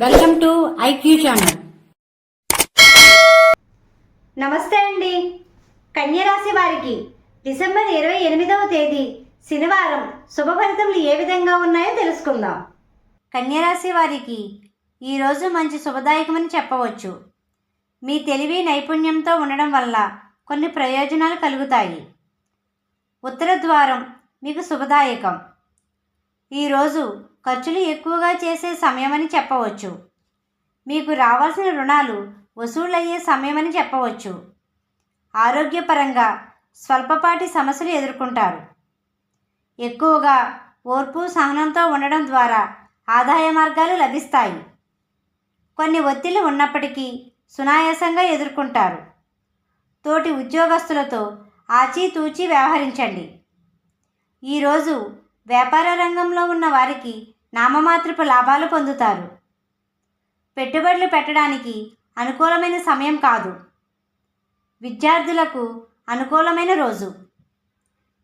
Welcome to IQ channel. నమస్తే అండి. కన్యరాశి వారికి డిసెంబర్ ఇరవై ఎనిమిదవ తేదీ శనివారం శుభ ఫలితములు ఏ విధంగా ఉన్నాయో తెలుసుకుందాం. కన్యరాశి వారికి ఈరోజు మంచి శుభదాయకమని చెప్పవచ్చు. మీ తెలివి నైపుణ్యంతో ఉండడం వల్ల కొన్ని ప్రయోజనాలు కలుగుతాయి. ఉత్తర ద్వారం మీకు శుభదాయకం. ఈరోజు ఖర్చులు ఎక్కువగా చేసే సమయమని చెప్పవచ్చు. మీకు రావాల్సిన రుణాలు వసూలయ్యే సమయమని చెప్పవచ్చు. ఆరోగ్యపరంగా స్వల్పపాటి సమస్యలు ఎదుర్కొంటారు. ఎక్కువగా ఓర్పు సహనంతో ఉండడం ద్వారా ఆదాయ మార్గాలు లభిస్తాయి. కొన్ని ఒత్తిళ్ళు ఉన్నప్పటికీ సునాయాసంగా ఎదుర్కొంటారు. తోటి ఉద్యోగస్తులతో ఆచితూచి వ్యవహరించండి. ఈరోజు వ్యాపార రంగంలో ఉన్న వారికి నామమాత్రపు లాభాలు పొందుతారు. పెట్టుబడులు పెట్టడానికి అనుకూలమైన సమయం కాదు. విద్యార్థులకు అనుకూలమైన రోజు.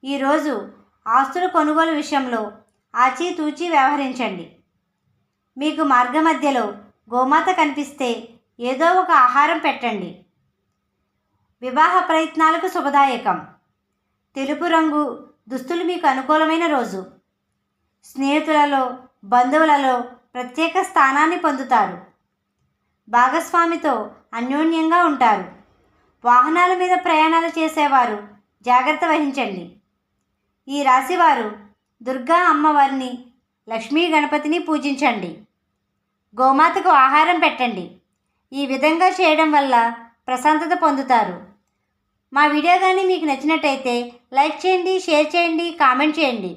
ఈరోజు ఆస్తుల కొనుగోలు విషయంలో ఆచితూచి వ్యవహరించండి. మీకు మార్గమధ్యలో గోమాత కనిపిస్తే ఏదో ఒక ఆహారం పెట్టండి. వివాహ ప్రయత్నాలకు శుభదాయకం. తెలుపు రంగు దుస్తులు మీకు అనుకూలమైన రోజు. స్నేహితులలో బంధువులలో ప్రత్యేక స్థానాన్ని పొందుతారు. భాగస్వామితో అన్యోన్యంగా ఉంటారు. వాహనాల మీద ప్రయాణాలు చేసేవారు. జాగ్రత్త వహించండి. ఈ రాశివారు దుర్గా అమ్మవారిని లక్ష్మీ గణపతిని పూజించండి. గోమాతకు ఆహారం పెట్టండి. ఈ విధంగా చేయడం వల్ల ప్రశాంతత పొందుతారు. మా వీడియో కానీ మీకు నచ్చినట్టయితే లైక్ చేయండి షేర్ చేయండి కామెంట్ చేయండి.